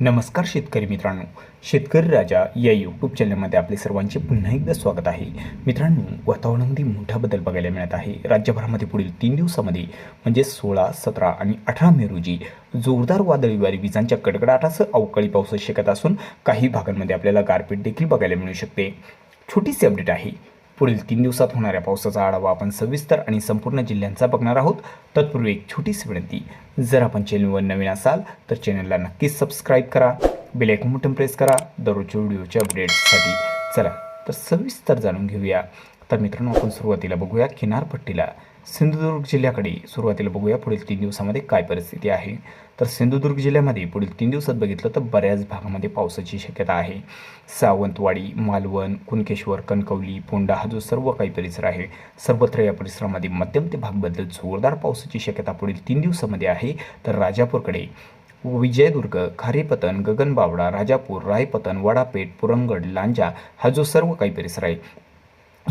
नमस्कार शेतकरी मित्रांनो. शेतकरी राजा या यूट्यूब चॅनलमध्ये आपले सर्वांचे पुन्हा एकदा स्वागत आहे. मित्रांनो वातावरणामध्ये मोठा बदल बघायला मिळत आहे. राज्यभरामध्ये पुढील तीन दिवसामध्ये म्हणजे सोळा सतरा आणि अठरा मे रोजी जोरदार वादळी वारी विजांच्या कडकडाटासह अवकाळी पाऊस शकत असून काही भागांमध्ये आपल्याला गारपीट देखील बघायला मिळू शकते. छोटीशी अपडेट आहे. पुढील तीन दिवसात होणाऱ्या पावसाचा आढावा आपण सविस्तर आणि संपूर्ण जिल्ह्यांचा बघणार आहोत. तत्पूर्वी एक छोटीशी विनंती जर आपण चॅनलवर नवीन असाल तर चॅनलला नक्कीच सबस्क्राईब करा बेल आयकॉन बटन प्रेस करा. दररोजच्या व्हिडिओच्या अपडेट्ससाठी चला तर सविस्तर जाणून घेऊया. तर मित्रांनो आपण सुरुवातीला बघूया किनारपट्टीला. सिंधुदुर्ग जिल्ह्याकडे सुरुवातीला बघूया. पुढील तीन दिवसामध्ये काय परिस्थिती आहे? तर सिंधुदुर्ग जिल्ह्यामध्ये पुढील तीन दिवसात बघितलं तर बऱ्याच भागामध्ये पावसाची शक्यता आहे. सावंतवाडी मालवण कुणकेश्वर कणकवली पोंडा हा जो सर्व काही परिसर आहे सर्वत्र या परिसरामध्ये मध्यम ते भागबद्दल जोरदार पावसाची शक्यता पुढील तीन दिवसामध्ये आहे. तर राजापूरकडे विजयदुर्ग खारेपतन गगनबावडा राजापूर रायपतन वडापेठ पुरंगड लांजा हा जो सर्व काही परिसर आहे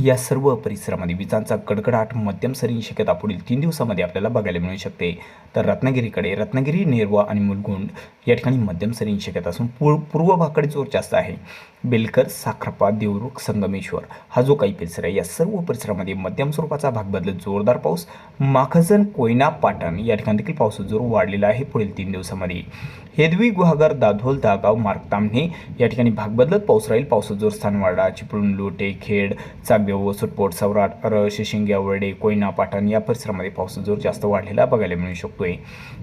या सर्व परिसरामध्ये विजांचा कडकडाट मध्यम सरीन शक्यता पुढील तीन दिवसामध्ये आपल्याला बघायला मिळू शकते. तर रत्नागिरीकडे रत्नागिरी नेरवा आणि मुलगुंड या ठिकाणी मध्यम सरीन शक्यता असून पूर पूर्व भागाकडे जोर जास्त आहे. बेलकर साखरपा देवरुख संगमेश्वर हा जो काही परिसर आहे या सर्व परिसरामध्ये मध्यम स्वरूपाचा भाग बदलत जोरदार पाऊस माखजन कोयना पाटण या ठिकाणी देखील पावसाचा जोर वाढलेला आहे पुढील तीन दिवसामध्ये. हेदवी गुहागर दाधोल दागाव मार्ग तामणे या ठिकाणी भाग बदलत पाऊस राहील. पावसाचा जोर स्थानवाडा चिपळूण लोटे खेड चाकदेव सुटपोट सवराट अर शिंग्या वर्डे कोयना पाटण या परिसरामध्ये पावसाचा जोर जास्त वाढलेला बघायला मिळू शकतोय.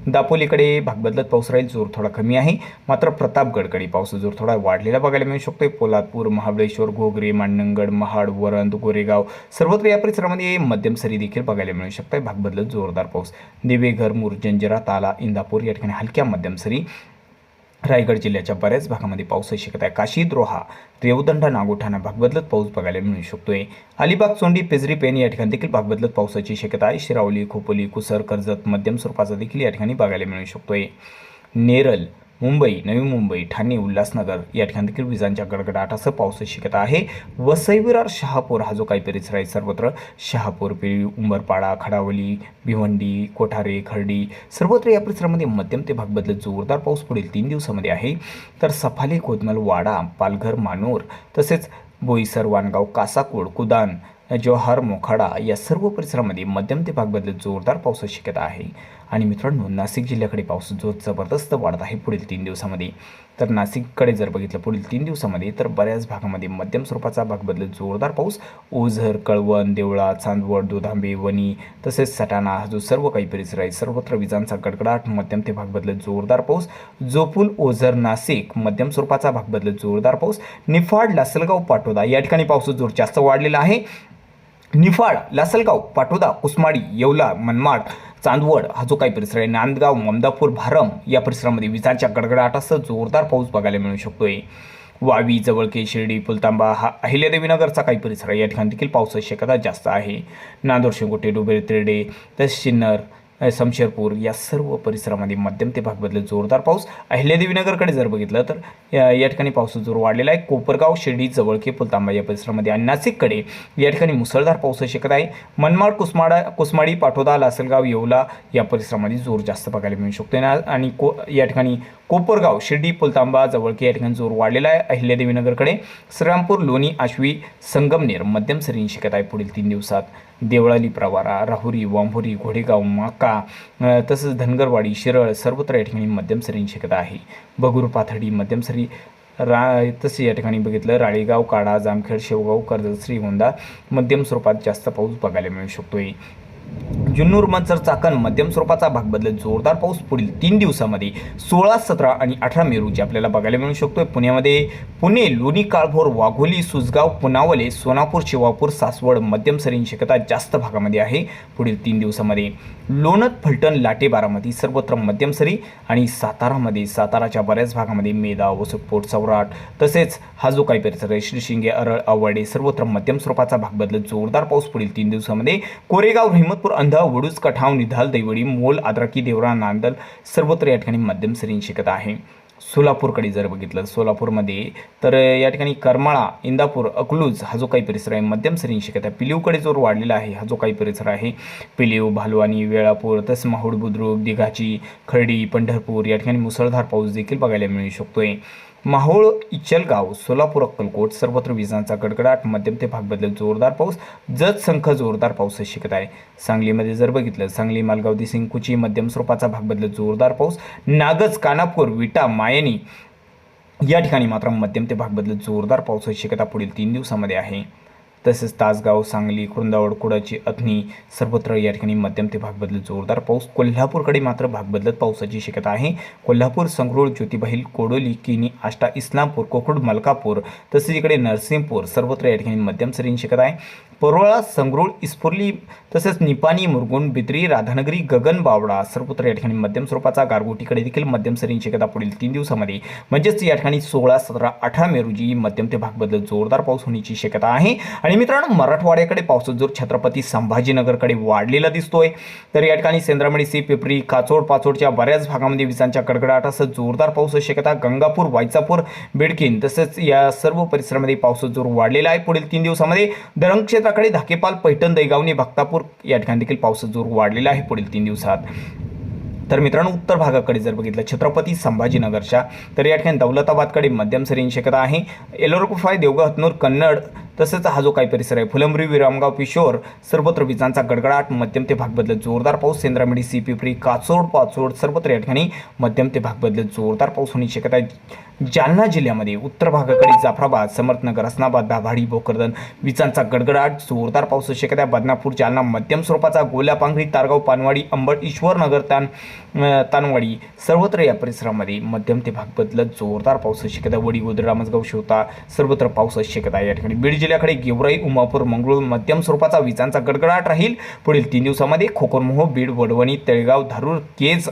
दापोलीकडे भाग बदलत पाऊस राहील जोर थोडा कमी आहे. मात्र प्रतापगडकडे पावसाचा जोर थोडा वाढलेला बघायला मिळू शकतोय. पोलादपूर महाबळेश्वर घोगरे मांडणगड महाड वरंद गोरेगाव सर्वत्र या परिसरामध्ये मध्यम सरी देखील बघायला मिळू शकतात भाग बदलत जोरदार पाऊस. देवेघर मुरजंजिरा ताला इंदापूर या ठिकाणी हलक्या मध्यम सरी. रायगड जिल्ह्याच्या बऱ्याच भागामध्ये पाऊस शकत आहे. काशी द्रोहा रेवदंडा नागोठाणा भाग बदलत पाऊस बघायला मिळू शकतोय. अलिबाग चोंडी पेजरी पेन या ठिकाणी देखील भाग बदलत पावसाची शक्यता आहे. शिरावली खोपोली कुसर कर्जत मध्यम स्वरूपाचा देखील या ठिकाणी बघायला मिळू शकतोय. नेरल मुंबई नवी मुंबई ठाणे उल्हासनगर या ठिकाणी देखील विजांच्या गडगडाटासह पावसाची शक्यता आहे. वसई विरार शहापूर हा जो काही परिसर आहे सर्वत्र शहापूर पिळी उंबरपाडा खडावली भिवंडी कोठारे खर्डी सर्वत्र या परिसरामध्ये मध्यम ते भाग बदलत जोरदार पाऊस पुढील तीन दिवसामध्ये आहे. तर सफाले कोतमल वाडा पालघर मानोर तसेच बोईसर वानगाव कासाकोड कुदान जवाहर मोखाडा या सर्व परिसरामध्ये मध्यम ते भागबद्दल जोरदार पावसाची शक्यता आहे. आणि मित्रांनो नाशिक जिल्ह्याकडे पाऊस जो जबरदस्त वाढत आहे पुढील तीन दिवसामध्ये. तर नाशिककडे जर बघितलं पुढील तीन दिवसामध्ये तर बऱ्याच भागामध्ये मध्यम स्वरूपाचा भाग बदलत जोरदार पाऊस ओझर कळवण देवळा चांदवड दुधांबे वणी तसेच सटाणा हा जो सर्व काही परिसर आहे सर्वत्र विजांचा गडगडाट मध्यम ते भाग बदलत जोरदार पाऊस जोपूल ओझर नाशिक मध्यम स्वरूपाचा भाग बदलत जोरदार पाऊस निफाड लासलगाव पाटोदा या ठिकाणी पावसाचा जोर जास्त वाढलेला आहे. निफाड लासलगाव पाटोदा कुसमाडी येवला मनमाड चांदवड हा जो काही परिसर आहे नांदगाव ममदापूर भारम या परिसरामध्ये विजांच्या गडगडाटासह जोरदार पाऊस बघायला मिळू शकतोय. वावी जवळके शिर्डी पुलतांबा हा अहिल्यादेवीनगरचा काही परिसर आहे. या ठिकाणी देखील पावसाची शक्यता जास्त आहे. नांदोर शेंगोटे डुबेर तिरडे तसेच सिन्नर समशेरपूर या सर्व परिसरामध्ये मध्यम ते भागमधले जोरदार पाऊस. अहिल्यादेवीनगरकडे जर बघितलं तर या ठिकाणी पावसाचा जोर वाढलेला आहे. कोपरगाव शिर्डी जवळके पुलतांबा या परिसरामध्ये आणि नाशिककडे या ठिकाणी मुसळधार पावसाची शक्यता आहे. मनमाड कुसमाडा कुसमाडी पाटोदा लासलगाव येवला या परिसरामध्ये जोर जास्त बघायला मिळू शकतो ना आणि को या ठिकाणी कोपरगाव शिर्डी पुलतांबा जवळके या ठिकाणी जोर वाढलेला आहे. अहिल्यादेवीनगरकडे श्रीरामपूर लोणी आश्वी संगमनेर मध्यम सरींनी शिकत आहे पुढील तीन दिवसात देवळाली प्रवारा राहुरी वांभोरी घोडेगाव माका तसंच धनगरवाडी शिरळ सर्वत्र या ठिकाणी मध्यम सरींनी शिकत आहे. बगूर पाथडी मध्यम सरी रा तसे या ठिकाणी बघितलं राळेगाव काडा जामखेड शेवगाव कर्जत श्रीगोंदा मध्यम स्वरूपात जास्त पाऊस बघायला मिळू शकतोय. जुन्नूर मंचर चाकण मध्यम स्वरूपाचा भाग बदलत जोरदार पाऊस पुढील तीन दिवसामध्ये सोळा सतरा आणि अठरा मे रोजी आपल्याला बघायला मिळू शकतो पुण्यामध्ये पुणे लोणी काळभोर वाघोली सुजगाव पुनावले सोनापूर शिवापूर सासवड मध्यम सरींची शक्यता जास्त भागामध्ये आहे. पुढील तीन दिवसामध्ये लोणत फलटण लाटे बारामती सर्वत्र मध्यम सरी आणि सातारामध्ये साताराच्या बऱ्याच भागामध्ये मेदा वसुटपोट सौराट तसेच हा जो काही परिसर आहे श्रीशिंगे अरळ आवाडे सर्वत्र मध्यम स्वरूपाचा भाग बदलत जोरदार पाऊस पुढील तीन दिवसामध्ये कोरेगाव हिमतपूर अंधा वडूज कठाव निधाल दैवडी मोल आद्राकी देवरा नांदल सर्वत्र या ठिकाणी मध्यम सरीन शिकत आहे. सोलापूरकडे जर बघितलं सोलापूरमध्ये तर या ठिकाणी करमाळा इंदापूर अकलूज हा जो काही परिसर आहे मध्यम सरीन शिकत आहे. पिलीवकडे जोर वाढलेला आहे हा जो काही परिसर आहे पिलीव भालवानी वेळापूर तस माहूड बुद्रुक दिघाची खर्डी पंढरपूर या ठिकाणी मुसळधार पाऊस देखील बघायला मिळू शकतोय. माहोळ इचलगाव सोलापूर अक्कलकोट सर्वत्र विजांचा गडगडाट मध्यम ते भाग बदल जोरदार पाऊस जत संख जोरदार पाऊस शिकत आहे. सांगलीमध्ये जर बघितलं सांगली मालगाव दिसिंग कुची मध्यम स्वरूपाचा भाग बदल जोरदार पाऊस नागज कानापूर विटा मायनी या ठिकाणी मात्र मध्यम ते भाग बदल जोरदार पावसाची शक्यता पुढील तीन दिवसामध्ये आहे. तसेच तासगाव सांगली कुरुंदावड कुडाची अथनी सर्वत्र या ठिकाणी मध्यम ते भाग बदलत जोरदार पाऊस. कोल्हापूरकडे मात्र भाग बदलत पावसाची शक्यता आहे. कोल्हापूर संगरुळ ज्योतिबाहील कोडोली किनी आष्टा इस्लामपूर कोकरूड मलकापूर तसेच इकडे नरसिंहपूर सर्वत्र या ठिकाणी मध्यम सरींची शक्यता आहे. परोळा संगरुळ इस्फुर्ली तसेच निपाणी मुरगुण बिद्री राधानगरी गगन बावडा सर्वत्र या ठिकाणी मध्यम स्वरूपाचा गारगोटीकडे देखील मध्यम सरींची शक्यता पुढील तीन दिवसामध्ये. म्हणजेच या ठिकाणी सोळा सतरा अठरा मे रोजी मध्यम ते भाग बदलत जोरदार पाऊस होण्याची शक्यता आहे. आणि मित्रांनो मराठवाड्याकडे पावसाचा जोर छत्रपती संभाजीनगरकडे वाढलेला दिसतोय. तर या ठिकाणी सेंद्रामणी सी पिपरी काचोड पाचोडच्या बऱ्याच भागामध्ये विजांच्या कडकडाटासह जोरदार पाऊस शक्यता गंगापूर वायचापूर बिडकीन तसेच या सर्व परिसरामध्ये पावसाचा जोर वाढलेला आहे. पुढील तीन दिवसामध्ये धरण क्षेत्राकडे धाकेपाल पैठण दैगावणी भक्तापूर या ठिकाणी देखील पावसाचा जोर वाढलेला आहे पुढील तीन दिवसात. तर मित्रांनो उत्तर भागाकडे जर बघितलं छत्रपती संभाजीनगरच्या तर या ठिकाणी दौलताबादकडे मध्यम सरींची शक्यता आहे. एलोरकुफाय देवगाव हतनूर कन्नड तसंच हा जो काही परिसर आहे फुलंब्री विरामगाव पिशोर सर्वत्र विजांचा गडगडाट मध्यम ते भाग बदलत जोरदार पाऊस सेंद्रामिडी सी पिपरी काचोड पाचोड सर्वत्र या ठिकाणी मध्यम ते भाग बदलत जोरदार पाऊस होण्याची शक्यता आहे. जालना जिल्ह्यामध्ये उत्तर भागाकडे जाफराबाद समर्थनगर हसनाबाद दाभाडी भोकरदन विजांचा गडगडाट जोरदार पाऊस शक्यता आहे. बदनापूर जालना मध्यम स्वरूपाचा गोल्या पांघरी तारगाव पानवाडी अंबड ईश्वरनगर तान तानवाडी सर्वत्र या परिसरामध्ये मध्यम ते भाग बदलत जोरदार पाऊस शक्यता वडी गोदर रामसगाव शिवता सर्वत्र पाऊस शक्यता आहे. या ठिकाणी बीड जिल्ह्याकडे गेवराई उमापूर मंगळूर मध्यम स्वरूपाचा विजांचा गडगडाट राहील. पुढील तीन दिवसामध्ये खोकरमोह बीड वडवणी तळेगाव धारूर केज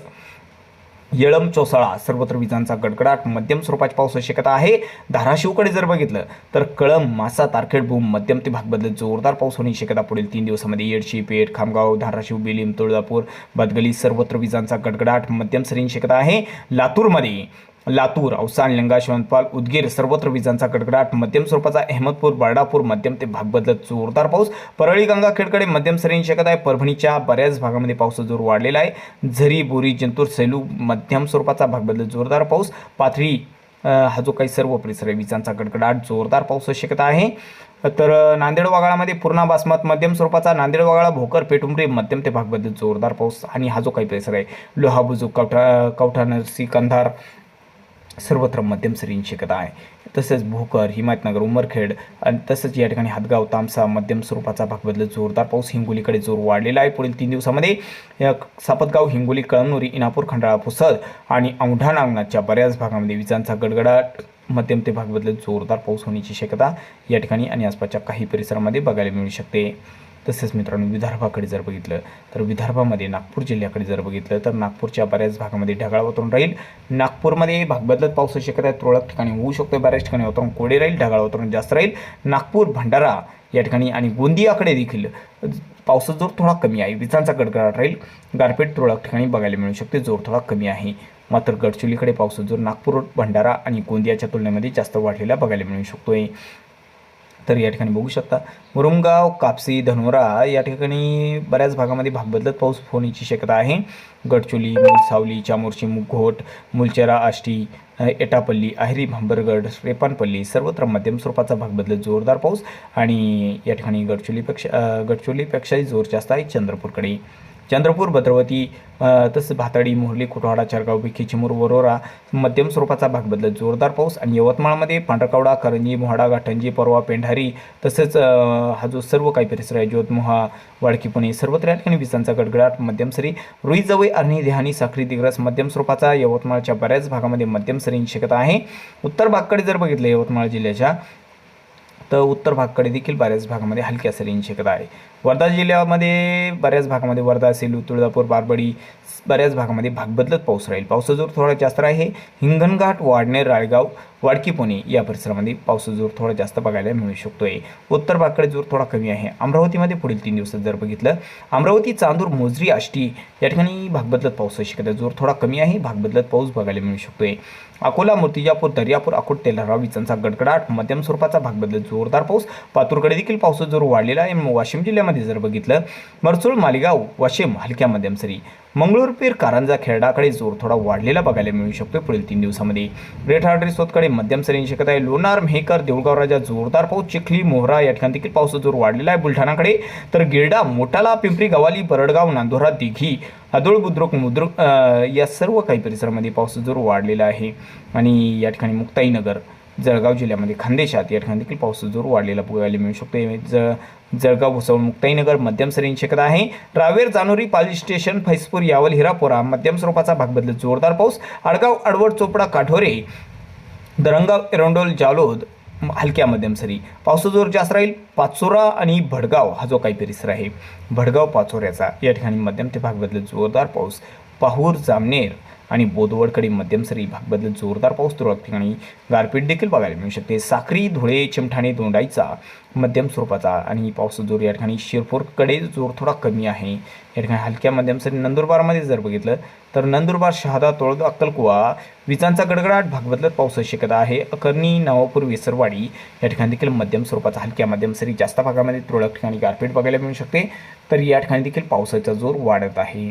येळम चोसाळा सर्वत्र विजांचा गडगडाट मध्यम स्वरूपाची पावसाची शक्यता आहे. धाराशिवकडे जर बघितलं तर कळम मासा तारखेड भूम मध्यम ते भाग बदलत जोरदार पाऊस होण्याची शक्यता पुढील तीन दिवसामध्ये येडशी पेठ खामगाव धाराशिव बेलीम तुळजापूर बदगली सर्वत्र विजांचा गडगडाट मध्यम सरींची शक्यता आहे. लातूरमध्ये लातूर औसा लिंगा शिवंतपाल उदगीर सर्वत्र विजांचा गडगडाट मध्यम स्वरूपाचा अहमदपूर बर्डापूर मध्यम ते भाग बदलत जोरदार पाऊस. परळी गंगाखेडकडे मध्यम सरींची शकत आहे. परभणीच्या बऱ्याच भागामध्ये पावसाचा जोर वाढलेला आहे. झरी बोरी जंतूर सेलू मध्यम स्वरूपाचा भाग बदलत जोरदार पाऊस. पाथरी हा जो काही सर्व परिसर आहे विजांचा गडगडाट जोरदार पाऊस शक्यता आहे. तर नांदेड वागाळामध्ये पूर्णा बासमत मध्यम स्वरूपाचा नांदेड वागाळा भोकर पेटुंबरी मध्यम ते भाग बदलत जोरदार पाऊस. आणि हा जो काही परिसर आहे लोहाबुजू कवठा कवठा नरसी कंधार सर्वत्र मध्यम सरींची शक्यता आहे. तसेच भोकर हिमायतनगर उमरखेड आणि तसंच या ठिकाणी हातगाव तामसा मध्यम स्वरूपाचा भाग बदलत जोरदार पाऊस हिंगोलीकडे जोर वाढलेला आहे. पुढील तीन दिवसामध्ये या सापतगाव हिंगोली कळमनुरी इनापूर खंडाळा पुसद आणि औंढा नागनाथच्या बऱ्याच भागामध्ये विजांचा गडगडाट मध्यम ते भाग बदलत जोरदार पाऊस होण्याची शक्यता या ठिकाणी आणि आसपासच्या काही परिसरामध्ये बघायला मिळू शकते. तसेच मित्रांनो विदर्भाकडे जर बघितलं तर विदर्भामध्ये नागपूर जिल्ह्याकडे जर बघितलं तर नागपूरच्या बऱ्याच भागामध्ये ढगाळ वातावरण राहील. नागपूरमध्ये भाग बदलत पावसाची शक्यता आहे तुरळक ठिकाणी होऊ शकतो बऱ्याच ठिकाणी वातावरण कोडे राहील ढगाळ वातावरण जास्त राहील. नागपूर भंडारा या ठिकाणी आणि गोंदियाकडे देखील पावसाचा जोर थोडा कमी आहे. विजांचा गडगडाट राहील. गारपीट तुरळक ठिकाणी बघायला मिळू शकते जोर थोडा कमी आहे. मात्र गडचिरोलीकडे पावसाचा जोर नागपूर भंडारा आणि गोंदियाच्या तुलनेमध्ये जास्त वाढलेला बघायला मिळू शकतो आहे तर या ठिकाणी बघू शकता. मुरुमगाव कापसी धनोरा या ठिकाणी बऱ्याच भागामध्ये भाग बदलत पाऊस होण्याची शक्यता आहे. गडचोली मुलसावली चामोर्शी मुघोट मुलचेरा आष्टी एटापल्ली आहिरी भांबरगड रेपानपल्ली सर्वत्र मध्यम स्वरूपाचा भाग बदलत जोरदार पाऊस आणि या ठिकाणी गडचोलीपेक्षा गडचोलीपेक्षाही जोर जास्त आहे चंद्रपूरकडे. चंद्रपूर भद्रवती तसंच भाताडी मोहर्ली कुटवाडा चारगाव बिखी चिमूर वरोरा मध्यम स्वरूपाचा भाग बदलत जोरदार पाऊस आणि यवतमाळमध्ये पांढरकवडा करंजी मोहाडा गाठंजी परवा पेंढारी तसेच हा जो सर्व काही परिसर आहे. जोतमोहा वाडकी पुणे सर्वत्र या ठिकाणी विजांचा गडगडाट मध्यम सरी रुईजवळ देहानी साखरी दिग्रस मध्यम स्वरूपाचा यवतमाळच्या बऱ्याच भागामध्ये मध्यम सरींची शक्यता आहे. उत्तर भागकडे जर बघितलं यवतमाळ जिल्ह्याच्या तर उत्तर भागकडे देखील बऱ्याच भागामध्ये हलक्या सरींची शक्यता आहे. वर्धा जिल्ह्यामध्ये बऱ्याच भागामध्ये वर्धा सेलू तुळजापूर बारबडी बऱ्याच भागामध्ये भाग बदलत पाऊस राहील. पावसाचा जोर थोडा जास्त आहे हिंगणघाट वाडणे राळगाव वाडकी पुणे या परिसरामध्ये पावसाचा जोर थोडा जास्त बघायला मिळू शकतोय. उत्तर भागाकडे जोर थोडा कमी आहे. अमरावतीमध्ये पुढील तीन दिवसात जर बघितलं अमरावती चांदूर मोजरी आष्टी या ठिकाणी भाग बदलत पावसाची शक्यता जोर थोडा कमी आहे. भाग बदलत पाऊस बघायला मिळू शकतोय. अकोला मूर्तिजापूर दर्यापूर अकोट तेलारा विचांचा गडगडाट मध्यम स्वरूपाचा भाग बदलत जोरदार पाऊस. पातूरकडे देखील पावसाचा जोर वाढलेला आहे. वाशिम जिल्ह्यामध्ये जर बघितलं मरसूळ मालेगाव वाशिम हलक्या मध्यम सरी मंगळूरपीर कारंजा खेरडाकडे जोर थोडा वाढलेला बघायला मिळू शकतो पुढील तीन दिवसामध्ये. ग्रेट हार्डरी सोतकडे मध्यम सरींची शक्यता आहे. लोणार मेहकर देऊळगाव राजा जोरदार पाऊस चिखली मोहरा या ठिकाणी देखील पावसाचा जोर वाढलेला आहे बुलढाणाकडे. तर गिरडा मोठाला पिंपरी गवाली बरडगाव नांदोरा दिघी आदोळ बुद्रुक मुद्रुक या सर्व काही परिसरामध्ये पावसाचा जोर वाढलेला आहे. आणि या ठिकाणी मुक्ताईनगर जळगाव जिल्ह्यामध्ये खानदेशात या ठिकाणी देखील पावसाचा जोर वाढलेला बघायला मिळू शकतो. ज जळगाव भुसावळ मुक्ताईनगर मध्यम सरींची शक्यता आहे. रावेर जानोरी पाली स्टेशन फैसपूर यावल हिरापोरा मध्यम स्वरूपाचा भाग बदलत जोरदार पाऊस. आडगाव अडवड चोपडा काठोरे दरंगाव एरोंडोल जालोद हलक्या मध्यम सरी. पावसाचा जोर जास्त राहील. पाचोरा आणि भडगाव हा जो काही परिसर आहे भडगाव पाचोऱ्याचा. या ठिकाणी मध्यम ते भाग बदलत जोरदार पाऊस. पाहूर जामनेर आणि बोदवडकडे मध्यम सरी भाग बदलत जोरदार पाऊस तुरळक ठिकाणी गारपीट देखील बघायला मिळू शकते. साखरी धुळे चिमठाणे दोंडाईचा मध्यम स्वरूपाचा आणि पावसाचा जोर या ठिकाणी शिरपूरकडे जोर थोडा कमी आहे. या ठिकाणी हलक्या मध्यम सरी नंदुरबारमध्ये जर बघितलं तर नंदुरबार शहादा तोळद अक्कलकुवा विजांचा गडगडाट भाग बदलत पावसाची शक्यता आहे. अकर्णी नवापूर विसरवाडी या ठिकाणी देखील मध्यम स्वरूपाचा हलक्या मध्यम सरी जास्त भागामध्ये तुरळक ठिकाणी गारपीट बघायला मिळू शकते. तर या ठिकाणी देखील पावसाचा जोर वाढत आहे.